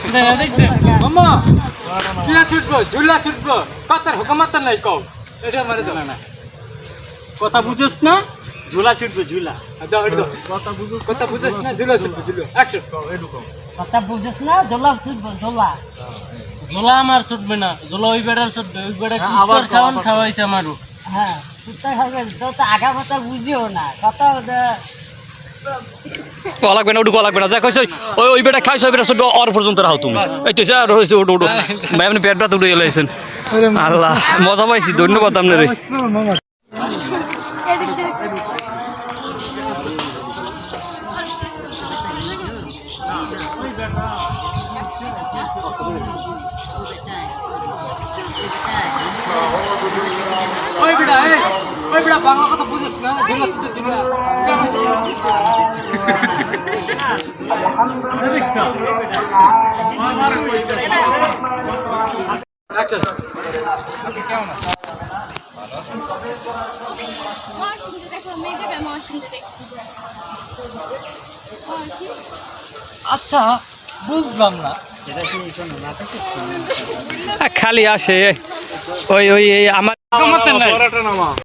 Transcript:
মামা কিয়া ছুটবো ঝুলা ছুটবো। পাতার হুকুমাত নাই কও। এটা মারে জানা না কথা বুঝোস না ঝোলা ছিটবে ঝুলা কথা বুঝছ কথা বুঝছ না ঝুলা ছুটবো। ঝুলা অ্যাকশন কথা বুঝছিস না ঝোলা ছুটবো ঝোলা ঝোলা আমার ছুটবে না ঝোলা ওই বেড়ার ছুটবে ওই বেড়া কুত্তর খাওয়ান খাওয়াইছে আমারও হ্যাঁ সুতা খাবে তো তো আগা কথা বুঝিও না। কথা কলা লাগবে না ওটু কলা লাগবে না। যা কইছ, ওই ওই বেটা খাইছ, ওই বেটা সব অর পর্যন্ত রাখো তুমি। এই তো স্যার হয়েছে ওটু ওটু ভাই, আপনি পেট ব্যথা উঠে গেলেছেন আল্লাহ, মজা পাইছি, ধন্যবাদ আপনার। ওই বেটা ওই বেটা বাংলা কথা বুঝছ না। আচ্ছা বুঝলাম না। খালি আসে ওই ওই আমার